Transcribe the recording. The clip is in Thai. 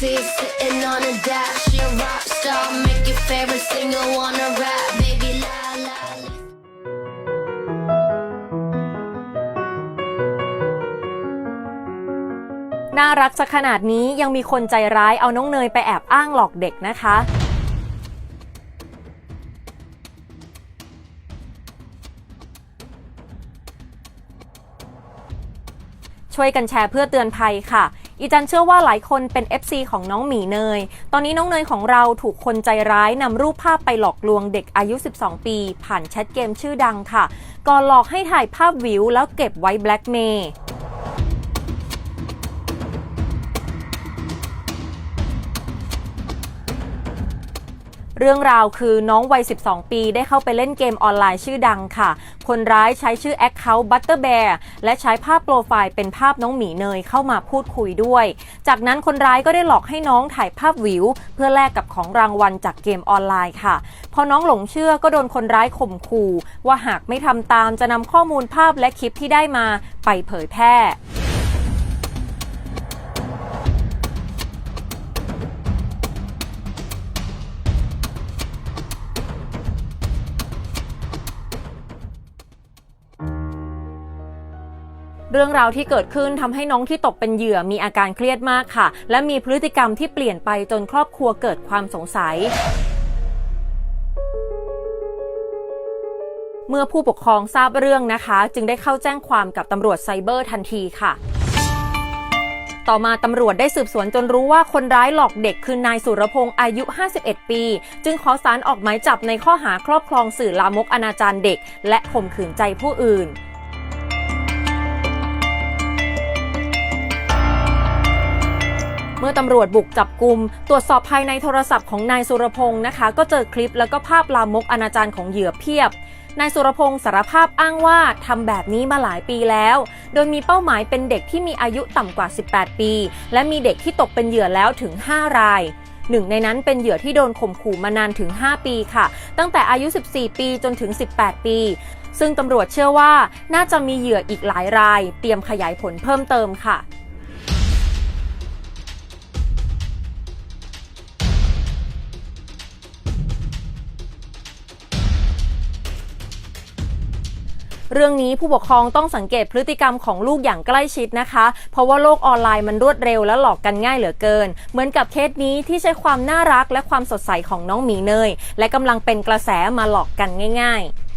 Sexy sitting on a dash, she a rock star. Make your favorite singer wanna rap, น่ารักจะขนาดนี้ยังมีคนใจร้ายเอาน้องเนยไปแอบอ้างหลอกเด็กนะคะช่วยกันแชร์เพื่อเตือนภัยค่ะ อีจันเชื่อว่าหลายคนเป็น FC ของน้องหมีเนย ตอนนี้น้องเนยของเราถูกคนใจร้ายนำรูปภาพไปหลอกลวงเด็กอายุ 12 ปี ผ่านแชทเกมชื่อดังค่ะ ก่อนหลอกให้ถ่ายภาพวิวแล้วเก็บไว้แบล็กเมย์ เรื่องราวคือน้องวัย 12 ปีได้เข้าไปเล่นเกมออนไลน์ชื่อดังค่ะ คนร้ายใช้ชื่อ Account Butterbear และใช้ภาพโปรไฟล์เป็นภาพน้องหมีเนยเข้ามาพูดคุยด้วย จากนั้นคนร้ายก็ได้หลอกให้น้องถ่ายภาพวิว เพื่อแลกกับของรางวัลจากเกมออนไลน์ค่ะ พอน้องหลงเชื่อก็โดนคนร้ายข่มขู่ว่าหากไม่ทำตามจะนำข้อมูลภาพและคลิปที่ได้มาไปเผยแพร่ เรื่องราวที่เกิดขึ้นทำให้น้องที่ตกเป็นเหยื่อมีอาการเครียดมากค่ะ และมีพฤติกรรมที่เปลี่ยนไปจนครอบครัวเกิดความสงสัยเมื่อผู้ปกครองทราบเรื่องนะคะ จึงได้เข้าแจ้งความกับตำรวจไซเบอร์ทันทีค่ะ ต่อมาตำรวจได้สืบสวนจนรู้ว่าคนร้ายหลอกเด็กคือนายสุรพงศ์อายุ 51 ปี จึงขอสารออกหมายจับในข้อหาครอบครองสื่อลามกอนาจารเด็ก และข่มขืนใจผู้อื่น เมื่อตำรวจบุกจับกลุ่มตรวจสอบภายในโทรศัพท์ของนายสุรพงศ์นะคะ ก็เจอคลิปแล้วก็ภาพลามกอนาจารของเหยื่อเพียบนายสุรพงศ์สารภาพอ้างว่าทำแบบนี้มาหลายปีแล้ว โดยมีเป้าหมายเป็นเด็กที่มีอายุต่ำกว่า 18 ปี และมีเด็กที่ตกเป็นเหยื่อแล้วถึง 5 รายหนึ่งในนั้นเป็นเหยื่อที่โดนข่มขู่มานานถึง 5 ปีค่ะ ตั้งแต่อายุ 14 ปีจนถึง 18 ปี ซึ่งตำรวจเชื่อว่าน่าจะมีเหยื่ออีกหลายราย เตรียมขยายผลเพิ่มเติมค่ะ เรื่องนี้ผู้ปกครองต้องสังเกตพฤติกรรมของลูกอย่างใกล้ชิดนะคะ เพราะว่าโลกออนไลน์มันรวดเร็วและหลอกกันง่ายเหลือเกิน เหมือนกับเคสนี้ที่ใช้ความน่ารักและความสดใสของน้องหมีเนย และกำลังเป็นกระแสมาหลอกกันง่าย ๆ